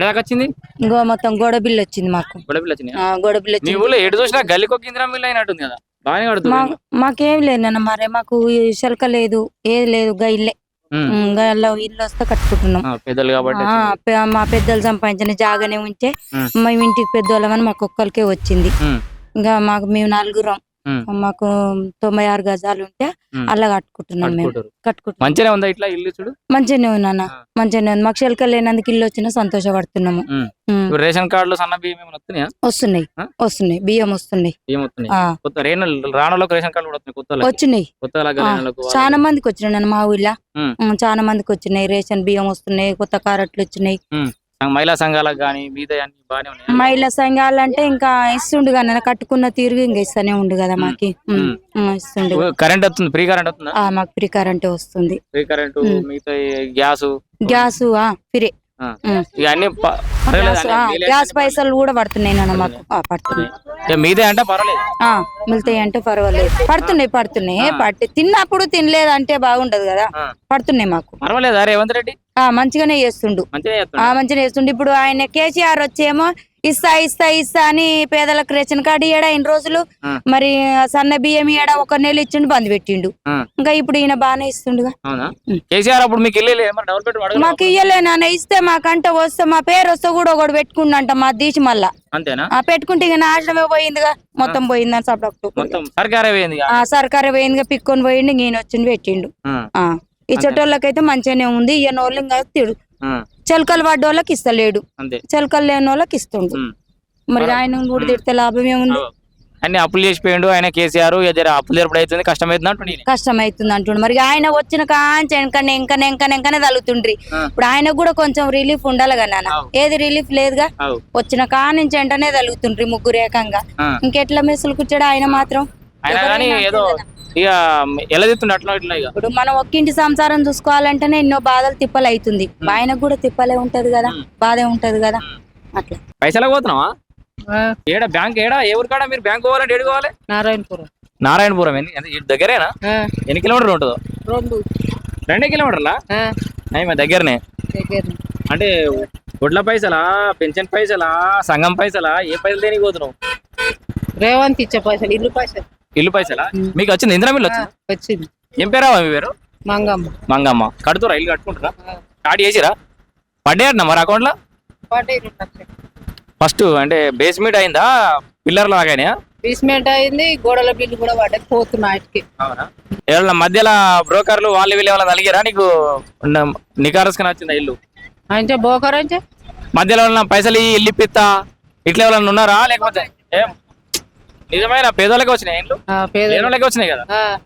ఎడదాకా వచ్చింది? ఇంకో మొత్తం గోడ బిల్లు వచ్చింది మాకు. గొడవలు వచ్చినాయి? ఆ, గోడ బిల్లు మీ వచ్చింది. ఊళ్ళో ఎటు చూసినా గల్లీకి ఒక ఇందిరా మిల్లు అయినట్టుంది కదా? బాగానే మా కడుతుంది మాకేం లేదు నాన్న మరి మాకు ఈ శల్క లేదు ఏది లేదు గా ఇల్లే. ఉమ్. ఉమ్, గా ఇల్లు ఇల్లు వస్తే కట్టుకుంటున్నాం. ఆ, పెద్దలు కాబట్టి ఆ, పె- మా పెద్దలు సంపాదించిన జాగానే ఉంటే ఉమ్. మేము ఇంటికి పెద్దోళ్ళమని మాకు ఒక్కరికే వచ్చింది. ఉమ్, ఇంకా మాకు మేము నలుగురం. మాకు తొంభై ఆరు గజాలు ఉంటే. అలా కట్టుకుంటున్నాం మేము. కట్టుకుంటున్నాం. మంచిగానే ఉందా ఇట్లా ఇల్లు చూడు? మంచిగానే ఉన్నాన్న ఆ. మంచిగానే ఉంది. మాకు శల్క లేనందుకు ఇల్లు వచ్చినా సంతోషపడుతున్నాము. రేషన్ కార్డులు సన్న బియ్యం వస్తున్నాయా? వస్తున్నాయి. బియ్యం వస్తున్నాయి. రాణలోకి రేషన్ కూడా. వచ్చినాయి. చాలా మందికి వచ్చినాయి నాన్న మా ఊళ్ళో చాలా మందికి వచ్చినాయి. రేషన్ బియ్యం వస్తున్నాయి. కొత్త కారట్లు వచ్చినాయి. మహిళా సంఘాలకు కానీ మిగతా అన్ని బాగానే ఉన్నాయి. మహిళా సంఘాలంటే ఇంకా ఇస్తుండు కదా కట్టుకున్న తీరుగా ఇంకా ఇస్తానే ఉండు కదా మాకి. ఇస్తుండు. కరెంట్ వస్తుంది ఫ్రీ కరెంట్ వస్తుందా? మాకు ఫ్రీ కరెంట్ వస్తుంది. Free current. మిగతా గ్యాస్? గ్యాస్ ఫ్రీ గ్యాస్ పైసలు కూడా పడుతున్నాయి నాన్న మాకు. పడుతున్నాయి. మీదే అంటే పర్వాలేదు. ఆ మిగతాయి అంటే పర్వాలేదు. పడుతున్నాయి పడుతున్నాయి. పట్టి తిన్నప్పుడు తినలేదు అంటే బాగుండదు కదా. పడుతున్నాయి మాకు. పర్వాలేదు? రేవంత్ రెడ్డి? మంచిగానే చేస్తుండు. మంచిగా ఆ చేస్తున్నాడు మంచిగా చేస్తుండు. ఇప్పుడు ఆయన కేసీఆర్ వచ్చేమో ఇస్తా ఇస్తా ఇస్తా అని పేదలకు రేషన్ కార్డు ఇయ్యడా ఇన్ని రోజులు. మరి సన్న బియ్యం ఇయ్యడా? ఒక నెల ఇచ్చిండు బంద్ పెట్టిండు. ఇంకా ఇప్పుడు ఈయన బాగానే ఇస్తుండుగా. మీకు ఇయ్యలే నాన్న ఇస్తే మాకంట వస్తే మా పేరు వస్తే కూడా ఒకటి పెట్టుకుండంట మా దీచి మళ్ళా. పెట్టుకుంటే ఇక నాశనమే పోయిందిగా మొత్తం పోయిందని సపడకు మొత్తం సర్కారే పోయింది సర్కారు పోయిందిగా పిక్కొని పోయిండు ఈయన వచ్చింది పెట్టిండు. ఇచ్చేటోళ్ళకైతే మంచిగానే ఉంది. ఈయన వాళ్ళు ఇంకా తిడు. చిలకలు పడ్డ వాళ్ళకి ఇస్తలేడు చిలకలు లేని వాళ్ళకి ఇస్తుండు. మరి ఆయన కూడా తిడితే లాభం ఏముంది. అన్ని అప్పులు చేసిపోయిండు. ఆయన కేసీఆర్ అప్పులు జరపడం అవుతుంది అంటుండు. కష్టం అవుతుంది అంటుండు. మరి ఆయన వచ్చిన కాంచి వెనకనే ఎంకనే ఎంకనే ఎంకనే తలుగుతుండ్రి ఆ. ఇప్పుడు ఆయనకు కూడా కొంచెం రిలీఫ్ ఉండాలి కదా. ఏది రిలీఫ్ లేదుగా. వచ్చిన కా నుంచి వెంటనే తలుగుతుండ్రి ముగ్గురు ఏకంగా. ఇంకెట్లా మెసులు కూర్చాడు ఆయన మాత్రం? ఆయన ఏదో. ఇక ఎలా చెప్తుండే అట్లా ఇట్లా ఇక? ఇప్పుడు మనం ఒక్కింటి సంసారం చూసుకోవాలంటేనే ఎన్నో బాధలు తిప్పలు అవుతుంది ఆయనకు కూడా తిప్పలే ఉంటది కదా. బాధే ఉంటది కదా అట్లా. పైసలకు పోతున్నావా? ఏడా బ్యాంక్ ఏడా? ఏ ఊరు కాడ మీరు? బ్యాంక్ పోవాలంటే ఏడు పోవాలి? నారాయణపురం. నారాయణపురం ఎన్ని? దగ్గరేనా? ఎన్ని కిలోమీటర్లు ఉంటుందో? రెండు. రెండే కిలోమీటర్లా? అయ్యి దగ్గరనే. దగ్గర అంటే వడ్ల పైసలా పెన్షన్ పైసలా సంఘం పైసలా ఏ పైసలు దేనికి పోతున్నావు? రేవంత్ ఇచ్చే పైసలు ఇల్లు పైసలు. ఇల్లు పైసలా? మీకు వచ్చింది? ఇందిరా మిల్లు వచ్చింది? వచ్చింది. ఏం పేరావా మీ పేరు? మంగమ్మ. మంగమ్మ. కడుతురా ఇల్లు కట్టుకుంటారా స్టార్ట్ చేసిరా పడ్డే అంటున్నా మరి రెండు లక్షలు. ఫస్ట్ అంటే బేస్మెంట్ అయిందా? పిల్లర్ లాగానే బేస్మెంట్ అయింది గోడల బిల్లు కూడా పడ్డది పోతున్నా వాటికి అవునా? ఎవరన్నా మధ్యలో బ్రోకర్లు వాళ్ళు వీళ్ళు ఏమైనా తలిగారా నీకు? నికారస్కన వచ్చిందా ఇల్లు? అంటే బోకర్ అంటే? మధ్యలో ఉన్న పైసలు ఇల్లు ఇప్పిస్తా ఇట్లా ఎవరైనా ఉన్నారా లేకపోతే? ఏం? నిజమైన పేదోళ్ళకి వచ్చినాయి ఇల్లు ఆ, పేద లేనోళ్ళకి వచ్చినాయి కదా?